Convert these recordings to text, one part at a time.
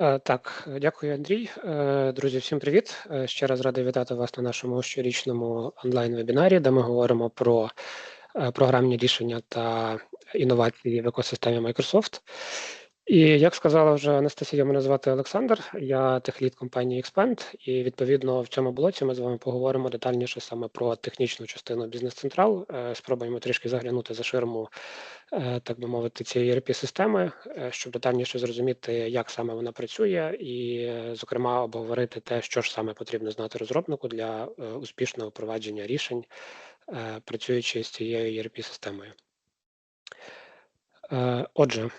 Е, Так, дякую, Андрій. Е, Друзі, всім привіт. Ще раз радий вітати вас на нашому щорічному онлайн-вебінарі, де ми говоримо про е, програмні рішення та інновації в екосистемі Microsoft. І як сказала вже Анастасія, мене звати Олександр, я техлід компанії Expand, і відповідно в цьому блоці ми з вами поговоримо детальніше саме про технічну частину Бізнес Централ. Спробуємо трішки заглянути за ширму, е, так би мовити, цієї erp системи, е, щоб детальніше зрозуміти, як саме вона працює, і, е, зокрема, обговорити те, що ж саме потрібно знати розробнику для успішного впровадження рішень, працюючи з цією erp системою. Отже.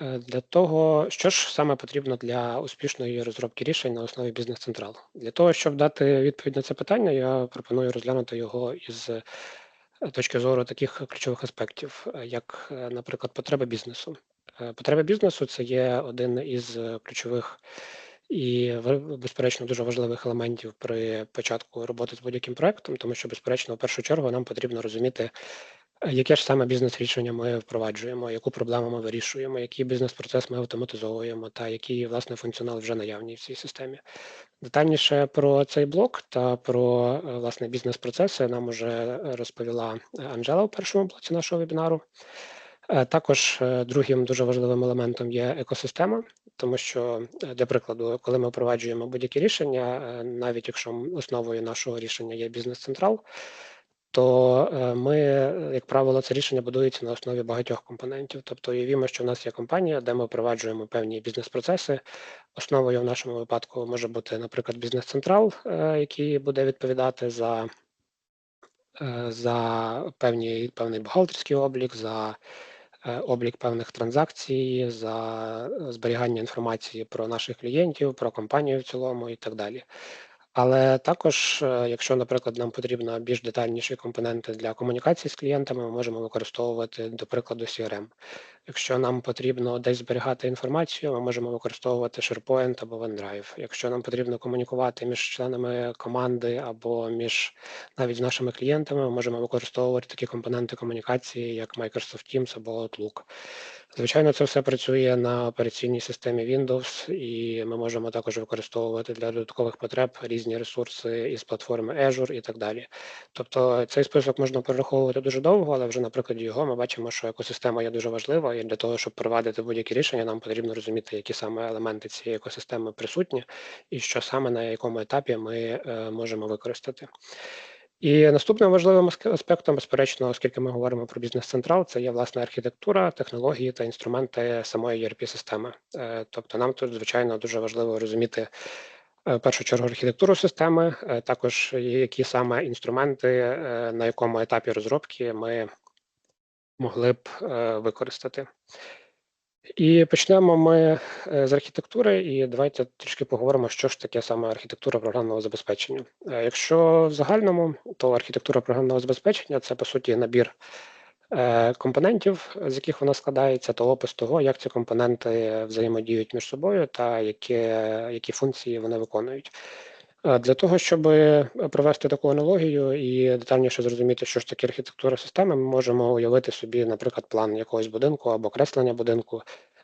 Е, для того, що ж саме потрібно для успішної розробки рішень на основі бізнес централ? Для того, щоб дати відповідь на це питання, я пропоную розглянути його із е, точки зору таких ключових аспектів, е, як, наприклад, потреби бізнесу. Потреби бізнесу це є один із ключових і, безперечно, дуже важливих елементів при початку роботи з будь-яким проектом, тому що, безперечно, в першу чергу нам потрібно розуміти, Яке ж саме бізнес-рішення ми впроваджуємо, яку проблему ми вирішуємо, який бізнес-процес ми автоматизовуємо, та який власне функціонал вже наявний в цій системі? Детальніше про цей блок та про власне бізнес-процеси нам уже розповіла Анжела у першому блоці нашого вебінару. Е, також е, другим дуже важливим елементом є екосистема, тому що е, для прикладу, коли ми впроваджуємо будь-які рішення, навіть якщо основою нашого рішення є бізнес-централ то е, ми, як правило, це рішення будується на основі багатьох компонентів. Тобто, уявімо, що в нас є компанія, де ми впроваджуємо певні бізнес-процеси. Основою в нашому випадку може бути, наприклад, бізнес-централ, е, який буде відповідати за е, за певні, певний бухгалтерський облік, за облік певних транзакцій, за зберігання інформації про наших клієнтів, про компанію в цілому і так далі. Але також, е, якщо, наприклад, нам потрібно більш детальніші компоненти для комунікації з клієнтами, ми можемо використовувати, до прикладу, CRM. Якщо нам потрібно десь зберігати інформацію, ми можемо використовувати SharePoint або OneDrive. Якщо нам потрібно комунікувати між членами команди або між навіть нашими клієнтами, ми можемо використовувати такі компоненти комунікації, як Microsoft Teams або Outlook. Звичайно, це все працює на операційній системі Windows, і ми можемо також використовувати для додаткових потреб різні ресурси із платформи Azure і так далі. Тобто цей список можна перераховувати дуже довго, але вже на прикладі його ми бачимо, що екосистема є дуже важлива, і для того, щоб провадити будь-які рішення, нам потрібно розуміти, які саме елементи цієї екосистеми присутні, і що саме на якому етапі ми е, можемо використати. І наступним важливим аспектом, безперечно, оскільки ми говоримо про бізнес-централ, це є власне архітектура, технології та інструменти самої erp системи е, Тобто, нам тут звичайно дуже важливо розуміти е, в першу чергу архітектуру системи, е, також які саме інструменти, на якому етапі розробки ми могли б використати. І почнемо ми е, з архітектури, і давайте трішки поговоримо, що ж таке саме архітектура програмного забезпечення. Е, якщо в загальному, то архітектура програмного забезпечення це по суті набір е, компонентів, з яких вона складається, то опис того, як ці компоненти взаємодіють між собою та які, які функції вони виконують. Для того, щоб провести таку аналогію і детальніше зрозуміти, що ж таке архітектура системи, ми можемо уявити собі, наприклад, план якогось будинку або креслення будинку,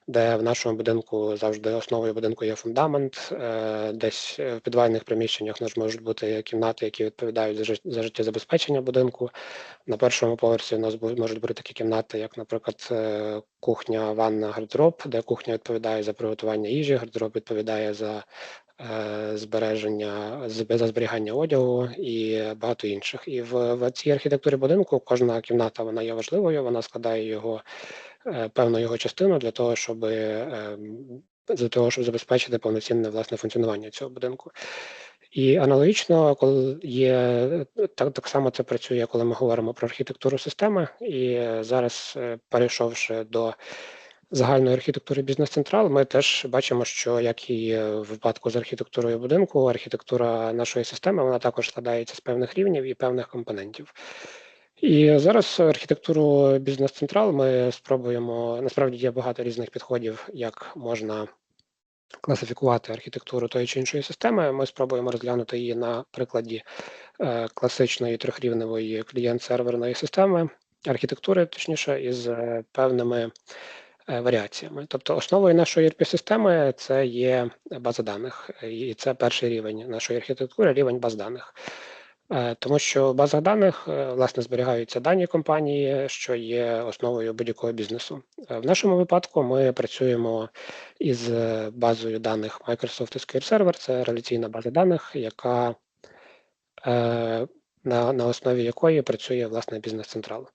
де в нашому будинку завжди основою будинку є фундамент, е, десь в підвальних приміщеннях нас можуть бути кімнати, які відповідають за життєзабезпечення будинку. На першому поверсі у нас можуть бути такі кімнати, як, наприклад, е, кухня, ванна, гардероб, де кухня відповідає за приготування їжі, гардероб відповідає за Е, збереження за зберігання одягу і багато інших. І в, в цій архітектурі будинку кожна кімната вона є важливою, вона складає його е, певну його частину для того, щоб е, для того, щоб забезпечити повноцінне власне функціонування цього будинку. І аналогічно, коли є так, так само це працює, коли ми говоримо про архітектуру системи, і зараз перейшовши до загальної архітектури бізнес-централ, ми теж бачимо, що як і в випадку з архітектурою будинку, архітектура нашої системи вона також складається з певних рівнів і певних компонентів. І зараз архітектуру бізнес-централ ми спробуємо. Насправді є багато різних підходів, як можна класифікувати архітектуру тої чи іншої системи. Ми спробуємо розглянути її на прикладі е, класичної трьохрівневої клієнт-серверної системи, архітектури, точніше, із е, певними варіаціями. Тобто основою нашої ERP-системи це є база даних, і це перший рівень нашої архітектури, рівень баз даних. Е, Тому що в базах даних е, власне зберігаються дані компанії, що є основою будь-якого бізнесу. Е, В нашому випадку ми працюємо із е, базою даних Microsoft SQL Server, це реляційна база даних, яка е, на, на основі якої працює власне бізнес-централ.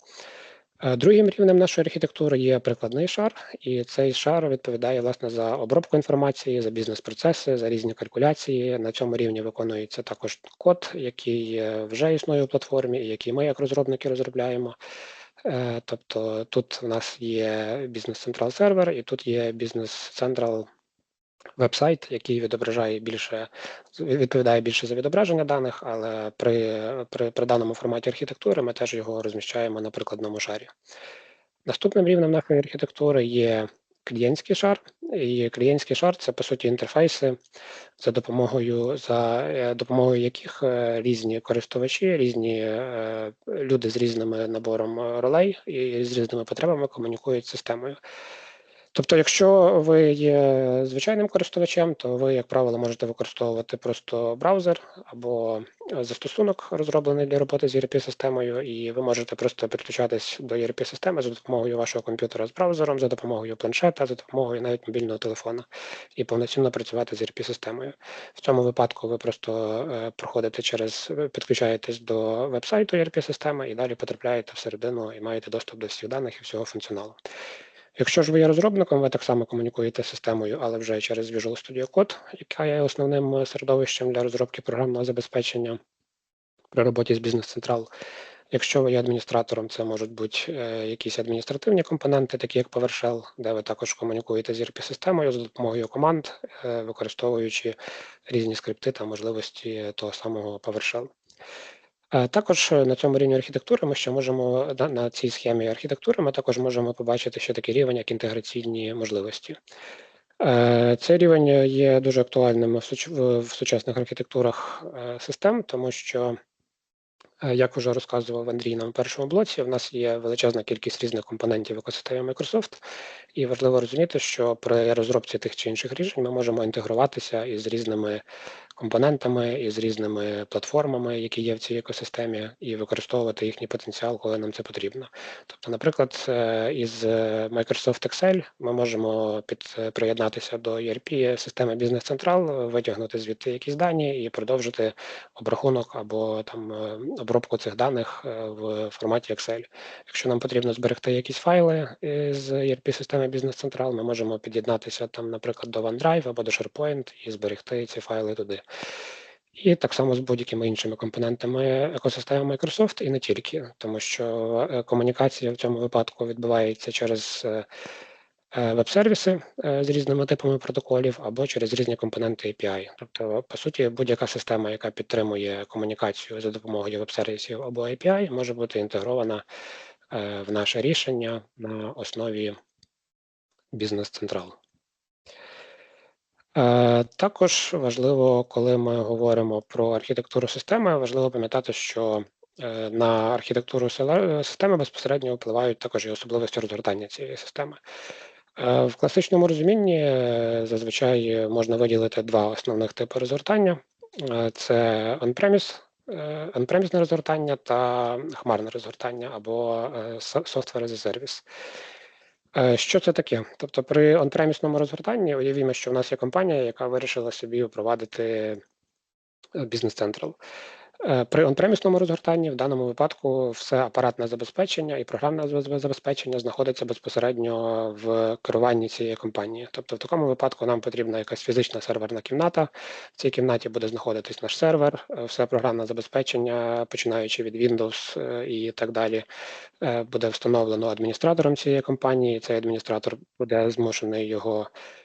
Е, Другим рівнем нашої архітектури є прикладний шар, і цей шар відповідає власне за обробку інформації, за бізнес-процеси, за різні калькуляції. На цьому рівні виконується також код, який е, вже існує у платформі, і який ми як розробники розробляємо. Е, Тобто тут в нас є бізнес-централ сервер, і тут є бізнес-централ веб-сайт, який відображає більше, відповідає більше за відображення даних, але при, при, при даному форматі архітектури ми теж його розміщаємо на прикладному шарі. Наступним рівнем нашої архітектури є клієнтський шар. І клієнтський шар це по суті інтерфейси, за допомогою за е, допомогою яких е, різні користувачі, різні е, люди з різними набором ролей і з різними потребами комунікують з системою. Тобто, якщо ви є звичайним користувачем, то ви, як правило, можете використовувати просто браузер або застосунок, розроблений для роботи з ERP-системою, і ви можете просто підключатись до ERP-системи за допомогою вашого комп'ютера з браузером, за допомогою планшета, за допомогою навіть мобільного телефона, і повноцінно працювати з ERP-системою. В цьому випадку ви просто е, проходите через, підключаєтесь до веб-сайту ERP-системи і далі потрапляєте всередину і маєте доступ до всіх даних і всього функціоналу. Якщо ж ви є розробником, ви так само комунікуєте з системою, але вже через Visual Studio Code, яка є основним середовищем для розробки програмного забезпечення при роботі з бізнес-централ. Якщо ви є адміністратором, це можуть бути е, якісь адміністративні компоненти, такі як PowerShell, де ви також комунікуєте з ERP-системою за допомогою команд, е, використовуючи різні скрипти та можливості того самого PowerShell. Е, Також на цьому рівні архітектури ми ще можемо на, цій схемі архітектури ми також можемо побачити ще такий рівень, як інтеграційні можливості. Е, Цей рівень є дуже актуальним в, суч- в- в сучасних архітектурах е, систем, тому що, е, як вже розказував Андрій на першому блоці, в нас є величезна кількість різних компонентів в екосистемі Microsoft, і важливо розуміти, що при розробці тих чи інших рішень ми можемо інтегруватися із різними компонентами і з різними платформами, які є в цій екосистемі, і використовувати їхній потенціал, коли нам це потрібно. Тобто, наприклад, е, із е, Microsoft Excel ми можемо під е, приєднатися до ERP системи Business Central, витягнути звідти якісь дані і продовжити обрахунок або там обробку цих даних в форматі Excel. Якщо нам потрібно зберегти якісь файли з ERP системи Business Central, ми можемо під'єднатися там, наприклад, до OneDrive або до SharePoint і зберегти ці файли туди. І так само з будь-якими іншими компонентами екосистеми Microsoft і не тільки, тому що е, комунікація в цьому випадку відбувається через е, е, веб-сервіси з різними типами протоколів або через різні компоненти API. Тобто, по суті, будь-яка система, яка підтримує комунікацію за допомогою веб-сервісів або API, може бути інтегрована в наше рішення на основі бізнес-централу. Е, Також важливо, коли ми говоримо про архітектуру системи, важливо пам'ятати, що е, на архітектуру системи безпосередньо впливають також і особливості розгортання цієї системи. Е, В класичному розумінні зазвичай можна виділити два основних типи розгортання: це on-premise, on-premise розгортання та хмарне розгортання або software as a service. Е, Що це таке? Тобто при он-премісному розгортанні уявімо, що в нас є компанія, яка вирішила собі впровадити. Е, При он-премісному розгортанні в даному випадку все апаратне забезпечення і програмне забезпечення знаходиться безпосередньо в керуванні цієї компанії. Тобто, в такому випадку нам потрібна якась фізична серверна кімната. В цій кімнаті буде знаходитись наш сервер, е, все програмне забезпечення, починаючи від Windows е, і так далі, е, буде встановлено адміністратором цієї компанії. Цей адміністратор буде змушений його е,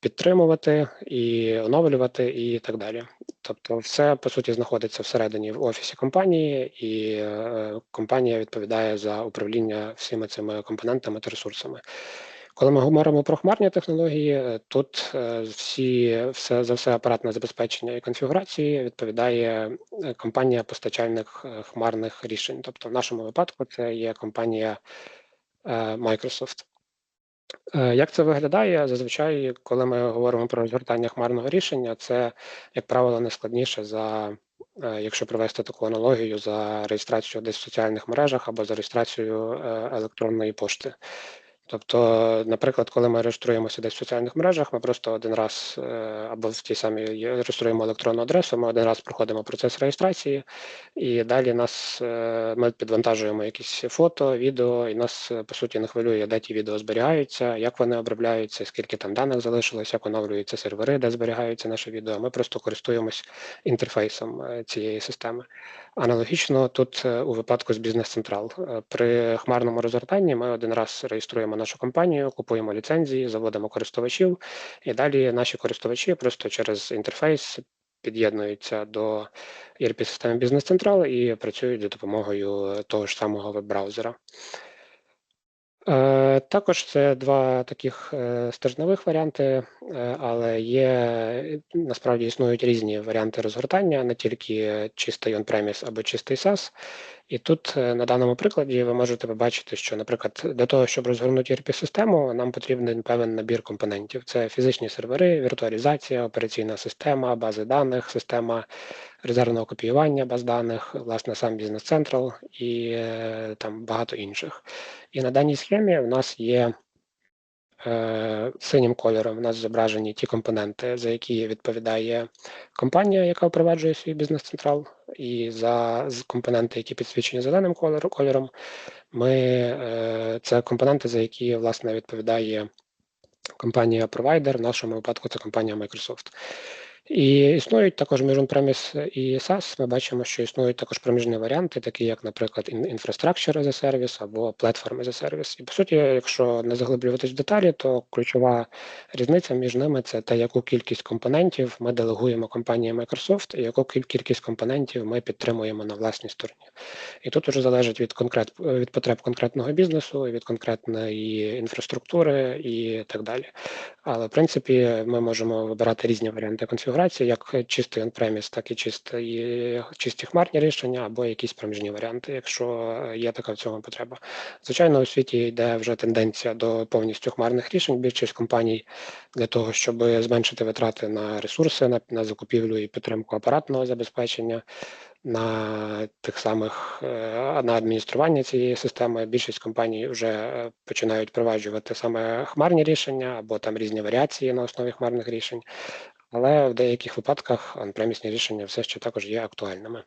підтримувати і оновлювати, і так далі. Тобто, все по суті знаходиться всередині в офісі компанії, і е, компанія відповідає за управління всіми цими компонентами та ресурсами. Коли ми говоримо про хмарні технології, е, тут е, всі все за все апаратне забезпечення і конфігурації відповідає е, компанія постачальник е, хмарних рішень. Тобто, в нашому випадку це є компанія е, Microsoft. Е, як це виглядає? Зазвичай, коли ми говоримо про розгортання хмарного рішення, це, як правило, не складніше за, е, якщо провести таку аналогію, за реєстрацію десь в соціальних мережах або за реєстрацію е, електронної пошти. Тобто, наприклад, коли ми реєструємося десь в соціальних мережах, ми просто один раз е, або в тій самій реєструємо електронну адресу, ми один раз проходимо процес реєстрації, і далі нас е, ми підвантажуємо якісь фото, відео, і нас по суті не хвилює, де ті відео зберігаються, як вони обробляються, скільки там даних залишилось, як оновлюються сервери, де зберігаються наші відео. Ми просто користуємось інтерфейсом е, цієї системи. Аналогічно тут у випадку з бізнес централ при хмарному розгортанні ми один раз реєструємо нашу компанію, купуємо ліцензії, заводимо користувачів, і далі наші користувачі просто через інтерфейс під'єднуються до erp системи бізнес централ і працюють за допомогою того ж самого веб-браузера. Е, також це два таких е, стержневих варіанти, е, але є насправді існують різні варіанти розгортання, не тільки чистий on-premise або чистий SaaS. І тут на даному прикладі ви можете побачити, що, наприклад, для того, щоб розгорнути erp систему нам потрібен певний набір компонентів: це фізичні сервери, віртуалізація, операційна система, бази даних, система резервного копіювання баз даних, власне, сам бізнес централ і е, там багато інших. І на даній схемі в нас є е, синім кольором. У нас зображені ті компоненти, за які відповідає компанія, яка впроваджує свій бізнес-централ. І за компоненти, які підсвічені зеленим кольором, ми е, це компоненти, за які власне відповідає компанія-провайдер. В нашому випадку це компанія Microsoft. І існують також між on-premise і SaaS, Ми бачимо, що існують також проміжні варіанти, такі як, наприклад, Infrastructure as a Service або Platform as a Service. І по суті, якщо не заглиблюватись в деталі, то ключова різниця між ними це те, яку кількість компонентів ми делегуємо компанії Microsoft, і яку кількість компонентів ми підтримуємо на власній стороні. І тут вже залежить від конкрет від потреб конкретного бізнесу, від конкретної інфраструктури і так далі. Але в принципі ми можемо вибирати різні варіанти конфігурації конфігурації, як чистий on-premise, так і чисті, чисті хмарні рішення або якісь проміжні варіанти, якщо є така в цьому потреба. Звичайно, у світі йде вже тенденція до повністю хмарних рішень. Більшість компаній для того, щоб зменшити витрати на ресурси, на, на закупівлю і підтримку апаратного забезпечення. На тих самих на адміністрування цієї системи більшість компаній вже починають впроваджувати саме хмарні рішення або там різні варіації на основі хмарних рішень але в деяких випадках анпремісні рішення все ще також є актуальними.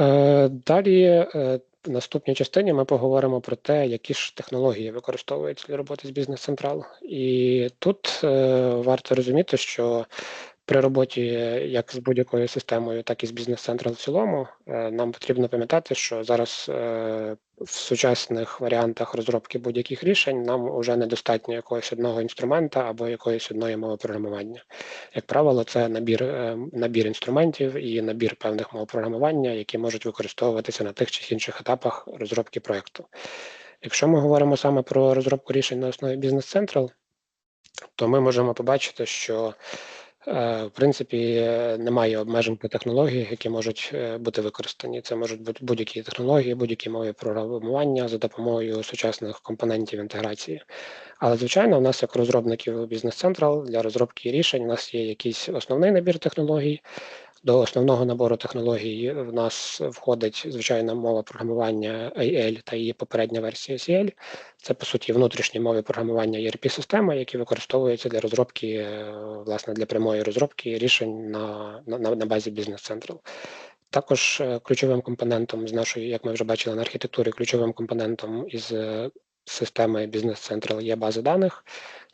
Е, далі е, в наступній частині ми поговоримо про те, які ж технології використовуються для роботи з бізнес централ. І тут е, варто розуміти, що при роботі як з будь-якою системою, так і з бізнес-центром в цілому, е, нам потрібно пам'ятати, що зараз е, в сучасних варіантах розробки будь-яких рішень нам вже недостатньо якогось одного інструмента або якоїсь одної мови програмування. Як правило, це набір е, набір інструментів і набір певних мов програмування, які можуть використовуватися на тих чи інших етапах розробки проєкту. Якщо ми говоримо саме про розробку рішень на основі бізнес-централ, то ми можемо побачити, що Е, в принципі, немає обмежень по технологіях, які можуть е, бути використані. Це можуть бути будь-які технології, будь-які мови програмування за допомогою сучасних компонентів інтеграції. Але, звичайно, у нас, як розробників бізнес централ для розробки рішень, у нас є якийсь основний набір технологій, до основного набору технологій в нас входить звичайна мова програмування AL та її попередня версія CL. Це по суті внутрішні мови програмування erp системи які використовуються для розробки, е, власне, для прямої розробки рішень на, на, на базі Business Central. Також е, ключовим компонентом з нашої, як ми вже бачили на архітектурі, ключовим компонентом із е, системи Business Central є база даних.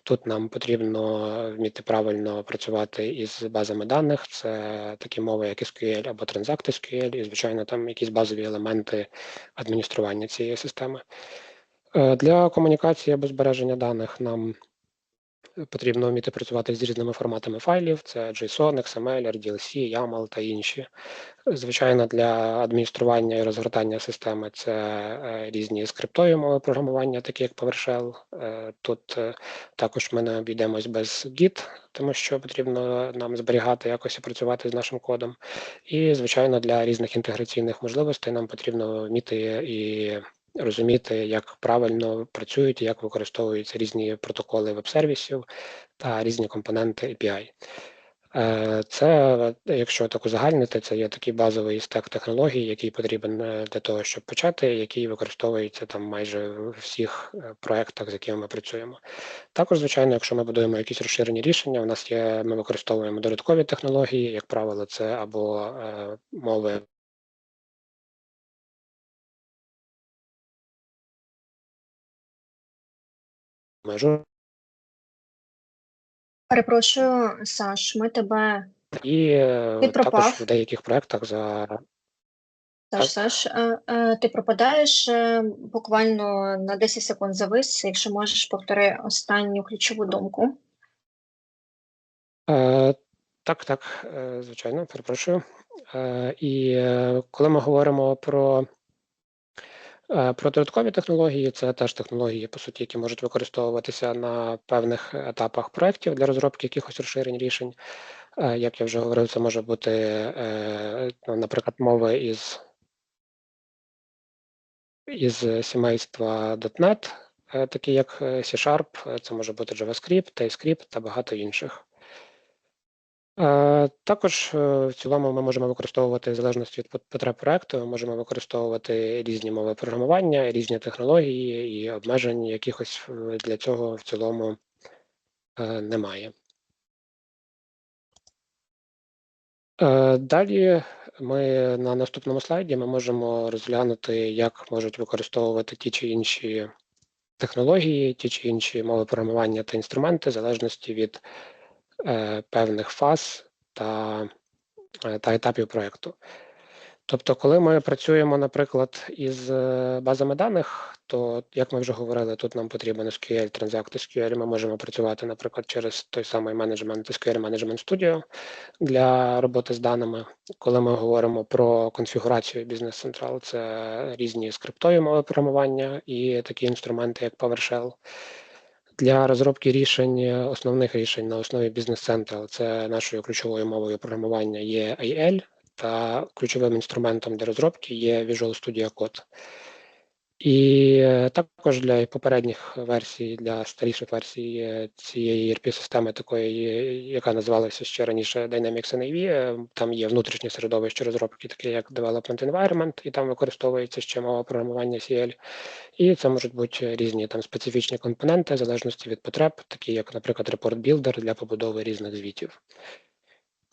Тут нам потрібно вміти правильно працювати із базами даних. Це такі мови, як SQL або Transact SQL, і, звичайно, там якісь базові елементи адміністрування цієї системи. Е, для комунікації або збереження даних нам потрібно вміти працювати з різними форматами файлів: це JSON, XML, RDLC, YAML та інші. Звичайно, для адміністрування і розгортання системи це е, різні скриптові мови програмування, такі як PowerShell. Е, тут е, також ми не обійдемось без Git, тому що потрібно нам зберігати якось і працювати з нашим кодом. І, звичайно, для різних інтеграційних можливостей нам потрібно вміти і розуміти, як правильно працюють як використовуються різні протоколи веб-сервісів та різні компоненти API. Е, це, якщо так узагальнити, це є такий базовий стек технологій, який потрібен е, для того, щоб почати, який використовується там майже в всіх е, проєктах, з якими ми працюємо. Також, звичайно, якщо ми будуємо якісь розширені рішення, у нас є, ми використовуємо додаткові технології, як правило, це або мови. Межу Перепрошую, Саш, ми тебе. і е, Ти пропав. також в деяких проєктах за Саш, Саш, е, е, ти пропадаєш е, буквально на 10 секунд завис, якщо можеш повтори останню ключову думку. Е, Так, так, е, звичайно, перепрошую. Е, І е, коли ми говоримо про, е, про додаткові технології, це теж технології, по суті, які можуть використовуватися на певних етапах проєктів для розробки якихось розширень рішень. Е, Як я вже говорив, це може бути, е, ну, наприклад, мови із, із сімейства .NET, е, такі як е, C-Sharp, е, це може бути JavaScript, TypeScript та багато інших. Також е, в цілому ми можемо використовувати в залежності від потреб проекту, ми можемо використовувати різні мови програмування, різні технології і обмежень якихось е, для цього в цілому е, немає. Далі ми на наступному слайді ми можемо розглянути, як можуть використовувати ті чи інші технології, ті чи інші мови програмування та інструменти, в залежності від певних фаз та, е, та етапів проєкту. Тобто, коли ми працюємо, наприклад, із е, базами даних, то, як ми вже говорили, тут нам потрібен SQL, Transact SQL, ми можемо працювати, наприклад, через той самий менеджмент SQL Management Studio для роботи з даними. Коли ми говоримо про конфігурацію Business Central, це різні скриптові мови програмування і такі інструменти, як PowerShell. Для розробки рішень, е, основних рішень на основі бізнес центру це нашою ключовою мовою програмування є AL, та ключовим інструментом для розробки є Visual Studio Code. І е, також для попередніх версій, для старіших версій е, цієї ERP-системи, такої, е, яка називалася ще раніше Dynamics NAV, там є внутрішнє середовище розробки, таке як Development Environment, і там використовується ще мова програмування CL. І це можуть бути різні там специфічні компоненти, в залежності від потреб, такі як, наприклад, Report Builder для побудови різних звітів.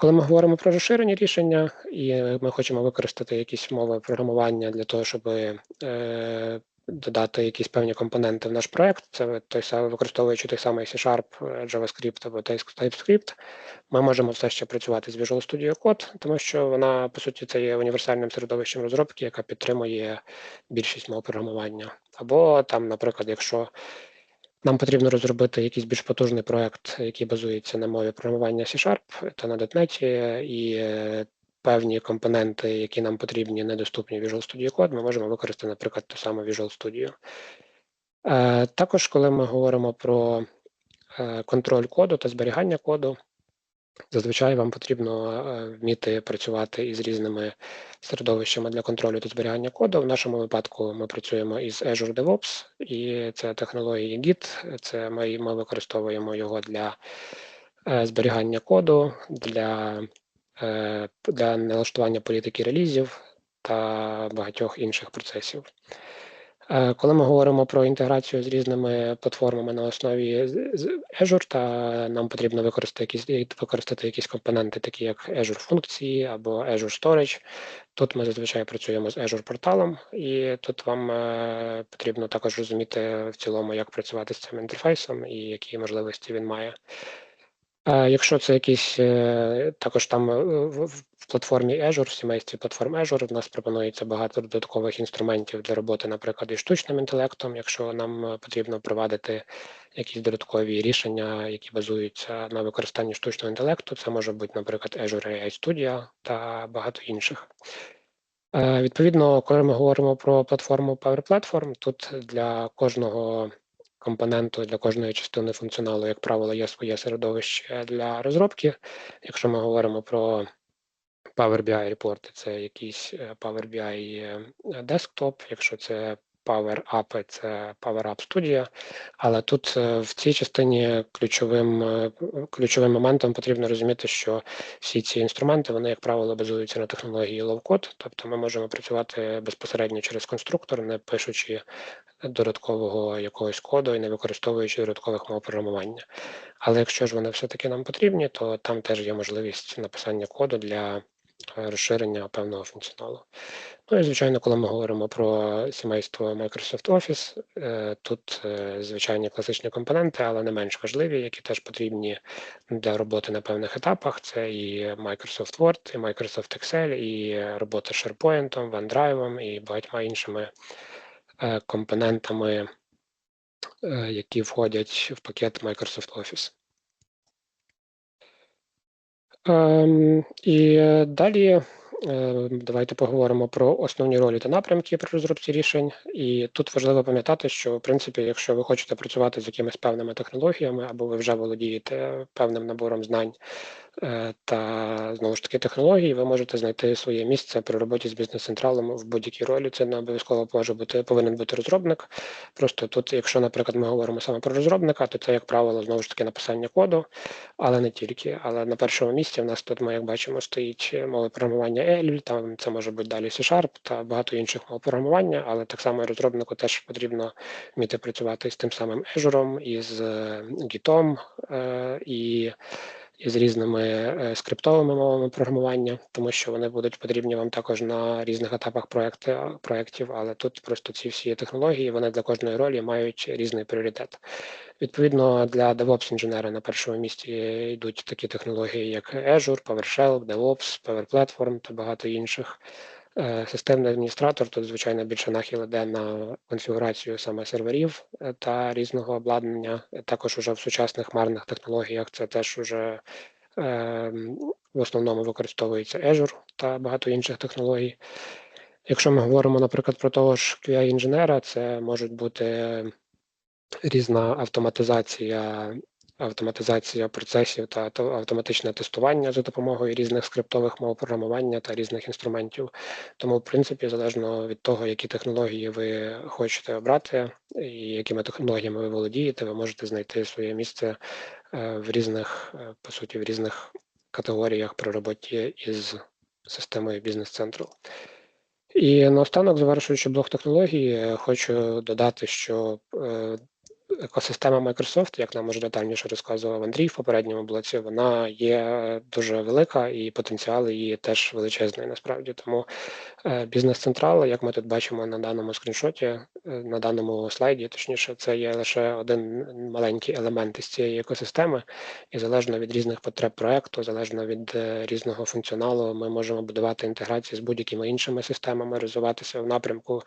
Коли ми говоримо про розширені рішення, і ми хочемо використати якісь мови програмування для того, щоб е, додати якісь певні компоненти в наш проект, це той самий використовуючи той самий C-Sharp, е, JavaScript або TypeScript, ми можемо все ще працювати з Visual Studio Code, тому що вона, по суті, це є універсальним середовищем розробки, яка підтримує більшість мов програмування. Або там, наприклад, якщо нам потрібно розробити якийсь більш потужний проект, який базується на мові програмування C-Sharp та на .NET, і е, певні компоненти, які нам потрібні, недоступні в Visual Studio Code, ми можемо використати, наприклад, ту саму Visual Studio. Е, Також, коли ми говоримо про е, контроль коду та зберігання коду, зазвичай вам потрібно е, вміти працювати із різними середовищами для контролю та зберігання коду. В нашому випадку ми працюємо із Azure DevOps, і це технології Git. Це ми, ми використовуємо його для е, зберігання коду, для, е, для налаштування політики релізів та багатьох інших процесів. Е, Коли ми говоримо про інтеграцію з різними платформами на основі Azure, та нам потрібно використати якісь використати якісь компоненти, такі як Azure функції або Azure Storage. Тут ми зазвичай працюємо з Azure порталом, і тут вам е, потрібно також розуміти в цілому, як працювати з цим інтерфейсом і які можливості він має. Якщо це якісь е, також там е, в, в платформі Azure, в сімействі платформ Azure, у нас пропонується багато додаткових інструментів для роботи, наприклад, із штучним інтелектом, якщо нам е, потрібно впровадити якісь додаткові рішення, які базуються на використанні штучного інтелекту, це може бути, наприклад, Azure AI Studio та багато інших. Відповідно, коли ми говоримо про платформу Power Platform, тут для кожного компоненту, для кожної частини функціоналу, як правило, є своє середовище для розробки. Якщо ми говоримо про Power BI репорти, це якийсь е, Power BI десктоп, якщо це Power App це Power App Studio, але тут е, в цій частині ключовим е, ключовим моментом потрібно розуміти, що всі ці інструменти вони, як правило, базуються на технології low-code, тобто ми можемо працювати безпосередньо через конструктор, не пишучи додаткового якогось коду і не використовуючи додаткових мов програмування. Але якщо ж вони все-таки нам потрібні, то там теж є можливість написання коду для розширення певного функціоналу. Ну і звичайно, коли ми говоримо про сімейство Microsoft Office, е, тут е, звичайні класичні компоненти, але не менш важливі, які теж потрібні для роботи на певних етапах. Це і Microsoft Word, і Microsoft Excel, і робота з SharePoint, OneDrive і багатьма іншими компонентами, які входять в пакет Microsoft Office. Ем, і далі е, давайте поговоримо про основні ролі та напрямки при розробці рішень. І тут важливо пам'ятати, що в принципі, якщо ви хочете працювати з якимись певними технологіями, або ви вже володієте певним набором знань Е, та знову ж таки технології, ви можете знайти своє місце при роботі з бізнес-централом в будь-якій ролі. Це не обов'язково може бути повинен бути розробник. Просто тут, якщо, наприклад, ми говоримо саме про розробника, то це, як правило, знову ж таки написання коду, але не тільки. Але на першому місці в нас тут, ми як бачимо, стоїть мови програмування ELL, там це може бути далі C-Sharp та багато інших мов програмування, але так само розробнику теж потрібно вміти працювати з тим самим Azure, із е, Git е, і із різними е, скриптовими мовами програмування, тому що вони будуть потрібні вам також на різних етапах проекти, проєктів, але тут просто ці всі технології вони для кожної ролі мають різний пріоритет. Відповідно, для DevOps інженера на першому місці йдуть такі технології, як Azure, PowerShell, DevOps, Power Platform та багато інших. Е, системний адміністратор тут, звичайно, більше нахил іде на конфігурацію саме серверів е, та різного обладнання. Також уже в сучасних марних технологіях це теж уже е, в основному використовується Azure та багато інших технологій. Якщо ми говоримо, наприклад, про того ж QA-інженера, це можуть бути різна автоматизація автоматизація процесів та автоматичне тестування за допомогою різних скриптових мов програмування та різних інструментів. Тому, в принципі, залежно від того, які технології ви хочете обрати, і якими технологіями ви володієте, ви можете знайти своє місце е, в різних, е, по суті, в різних категоріях при роботі із системою бізнес-центру. І наостанок, завершуючи блок технології, хочу додати, що е, екосистема Microsoft, як нам уже детальніше розказував Андрій в попередньому блоці, вона є дуже велика і потенціал її теж величезний. Насправді тому е, бізнес-централ, як ми тут бачимо на даному скріншоті, е, на даному слайді, точніше, це є лише один маленький елемент із цієї екосистеми, і залежно від різних потреб проекту, залежно від е, різного функціоналу, ми можемо будувати інтеграції з будь-якими іншими системами, розвиватися в напрямку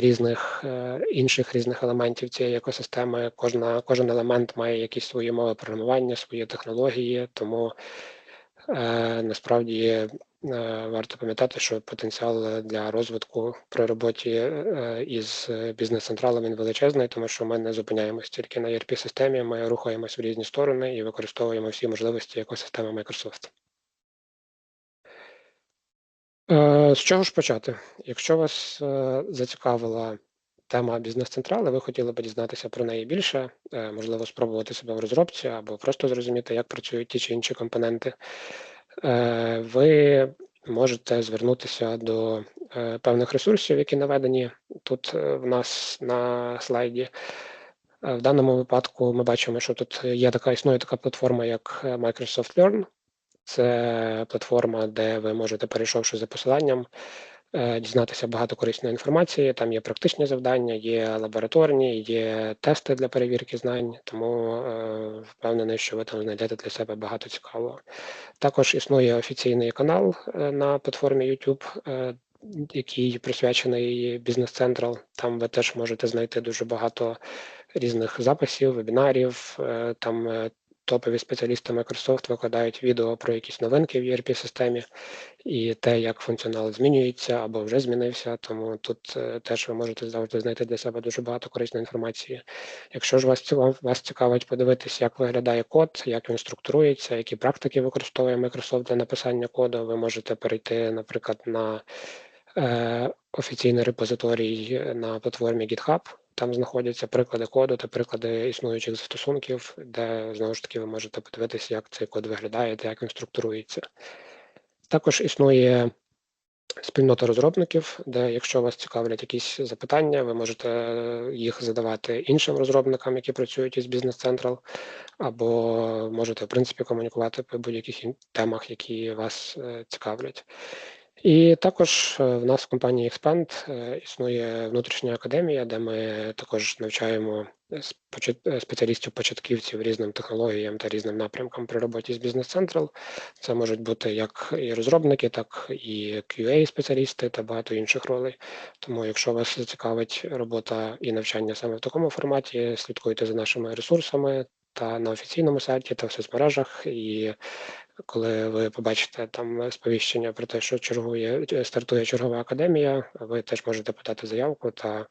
різних е, інших різних елементів цієї екосистеми. Кожна, Кожен елемент має якісь свої мови програмування, свої технології, тому е, насправді варто пам'ятати, що потенціал для розвитку при роботі із бізнес-централом він величезний, тому що ми не зупиняємося тільки на erp системі ми рухаємося в різні сторони і використовуємо всі можливості екосистеми Microsoft. Е, з чого ж почати? Якщо вас е, зацікавила тема бізнес-централи, ви хотіли б дізнатися про неї більше, е, можливо, спробувати себе в розробці або просто зрозуміти, як працюють ті чи інші компоненти, ви можете звернутися до певних ресурсів, які наведені тут в нас на слайді. В даному випадку ми бачимо, що тут є така існує така платформа, як Microsoft Learn. Це платформа, де ви можете, перейшовши за посиланням, е, дізнатися багато корисної інформації. Там є практичні завдання, є лабораторні, є тести для перевірки знань, тому е, впевнений, що ви там знайдете для себе багато цікавого. Також існує офіційний канал е, на платформі YouTube, який присвячений Business Central. Там ви теж можете знайти дуже багато різних записів, вебінарів. Там топові спеціалісти Microsoft викладають відео про якісь новинки в ERP системі і те, як функціонал змінюється або вже змінився. Тому тут е, теж ви можете завжди знайти для себе дуже багато корисної інформації. Якщо ж вас вас цікавить подивитися, як виглядає код, як він структурується, які практики використовує Microsoft для написання коду, ви можете перейти, наприклад, на е, офіційний репозиторій на платформі GitHub. Там знаходяться приклади коду та приклади існуючих застосунків, де знову ж таки ви можете подивитися, як цей код виглядає та як він структурується. Також існує спільнота розробників, де, якщо вас цікавлять якісь запитання, ви можете їх задавати іншим розробникам, які працюють із Business Central, або можете, в принципі, комунікувати по будь-яких темах, які вас е, цікавлять. І також е, в нас в компанії Expand е, існує внутрішня академія, де ми також навчаємо е, е, спеціалістів-початківців різним технологіям та різним напрямкам при роботі з Business Central. Це можуть бути як і розробники, так і QA-спеціалісти та багато інших ролей. Тому, якщо вас зацікавить робота і навчання саме в такому форматі, слідкуйте за нашими ресурсами та на офіційному сайті та в соцмережах. І коли ви побачите там сповіщення про те, що чергує стартує чергова академія, ви теж можете подати заявку та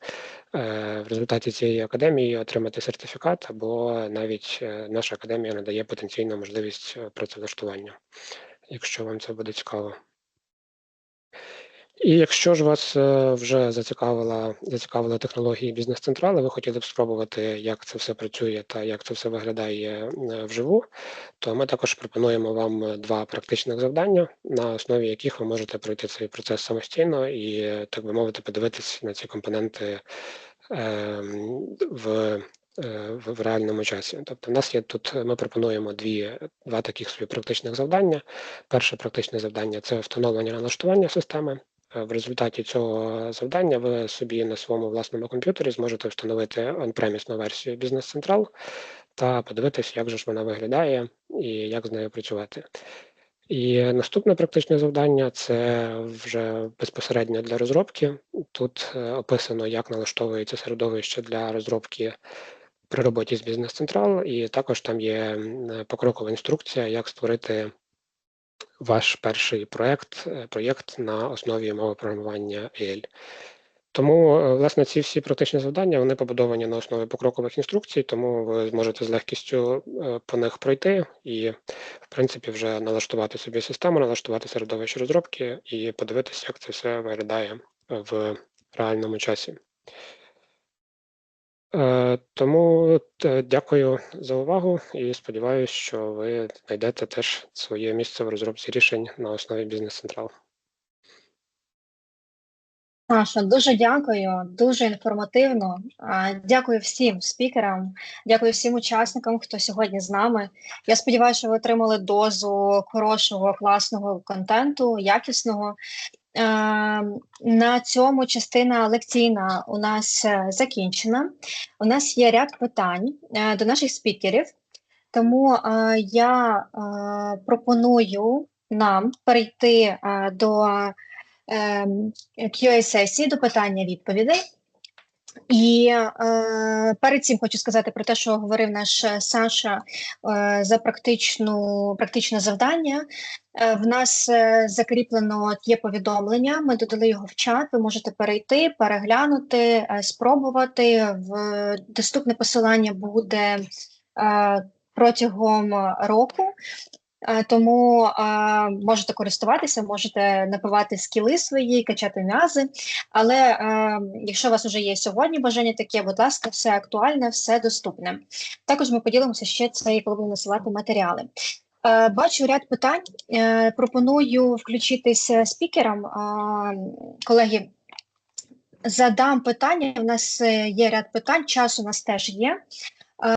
е, в результаті цієї академії отримати сертифікат, або навіть е, наша академія надає потенційну можливість е, працевлаштування, якщо вам це буде цікаво. І якщо ж вас е, вже зацікавила зацікавила технології бізнес-централи, ви хотіли б спробувати, як це все працює та як це все виглядає е, вживу, то ми також пропонуємо вам два практичних завдання, на основі яких ви можете пройти цей процес самостійно і, так би мовити, подивитись на ці компоненти ем, е, в, в реальному часі. Тобто, в нас є тут, ми пропонуємо дві, два таких собі практичних завдання. Перше практичне завдання це встановлення налаштування системи. Е, В результаті цього завдання ви собі на своєму власному комп'ютері зможете встановити on-premise версію Business Central та подивитись, як же ж вона виглядає і як з нею працювати. І наступне практичне завдання це вже безпосередньо для розробки. Тут е, описано, як налаштовується середовище для розробки при роботі з Business Central, і також там є покрокова інструкція, як створити ваш перший проєкт, е, проєкт на основі мови програмування EL. Тому, е, власне, ці всі практичні завдання вони побудовані на основі покрокових інструкцій, тому ви зможете з легкістю е, по них пройти і, в принципі, вже налаштувати собі систему, налаштувати середовище розробки і подивитися, як це все виглядає в реальному часі. Е, Тому е, дякую за увагу і сподіваюся, що ви знайдете теж своє місце в розробці рішень на основі Business Central. Саша, дуже дякую, дуже інформативно. Дякую всім спікерам, дякую всім учасникам, хто сьогодні з нами. Я сподіваюся, що ви отримали дозу хорошого, класного контенту, якісного. Е, На цьому частина лекційна у нас е, закінчена. У нас є ряд питань е, до наших спікерів, тому е, я пропоную нам перейти до ем, QA-сесії до питання-відповідей. І е, перед цим хочу сказати про те, що говорив наш е, Саша е, за практичну, практичне завдання. Е, в нас е, закріплено є повідомлення, ми додали його в чат, ви можете перейти, переглянути, е, спробувати. В доступне посилання буде е, протягом року. Е, Тому е, можете користуватися, можете напивати скіли свої, качати м'язи. Але е, якщо у вас вже є сьогодні бажання таке, будь ласка, все актуальне, все доступне. Також ми поділимося ще це, коли будемо насилати матеріали. Е, бачу ряд питань. Е, пропоную включитися спікерам. Е, колеги, задам питання. У нас є ряд питань, час у нас теж є.